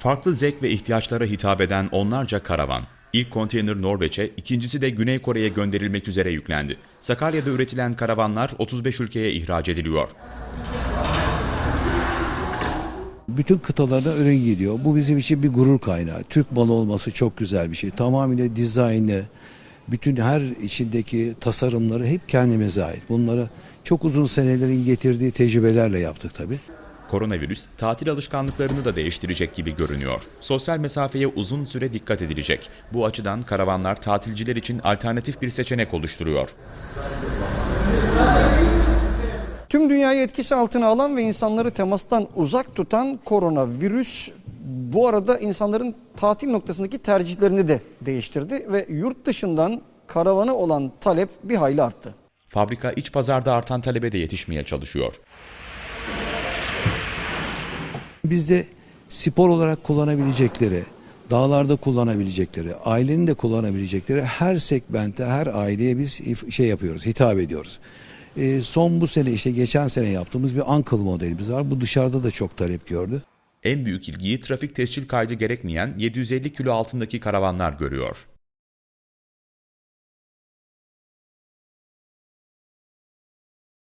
Farklı zevk ve ihtiyaçlara hitap eden onlarca karavan. İlk konteyner Norveç'e, ikincisi de Güney Kore'ye gönderilmek üzere yüklendi. Sakarya'da üretilen karavanlar 35 ülkeye ihraç ediliyor. Bütün kıtalara ürün gidiyor. Bu bizim için bir gurur kaynağı. Türk malı olması çok güzel bir şey. Tamamıyla dizaynı, bütün her içindeki tasarımları hep kendimize ait. Bunları çok uzun senelerin getirdiği tecrübelerle yaptık tabii. Koronavirüs tatil alışkanlıklarını da değiştirecek gibi görünüyor. Sosyal mesafeye uzun süre dikkat edilecek. Bu açıdan karavanlar tatilciler için alternatif bir seçenek oluşturuyor. Tüm dünyayı etkisi altına alan ve insanları temastan uzak tutan koronavirüs bu arada insanların tatil noktasındaki tercihlerini de değiştirdi ve yurt dışından karavana olan talep bir hayli arttı. Fabrika iç pazarda artan talebe de yetişmeye çalışıyor. Bizde spor olarak kullanabilecekleri, dağlarda kullanabilecekleri, ailenin de kullanabilecekleri her segmente, her aileye biz şey yapıyoruz, hitap ediyoruz. Ee, son bu sene işte geçen sene yaptığımız bir Uncle modelimiz var. Bu dışarıda da çok talep gördü. En büyük ilgiyi trafik tescil kaydı gerekmeyen 750 kilo altındaki karavanlar görüyor.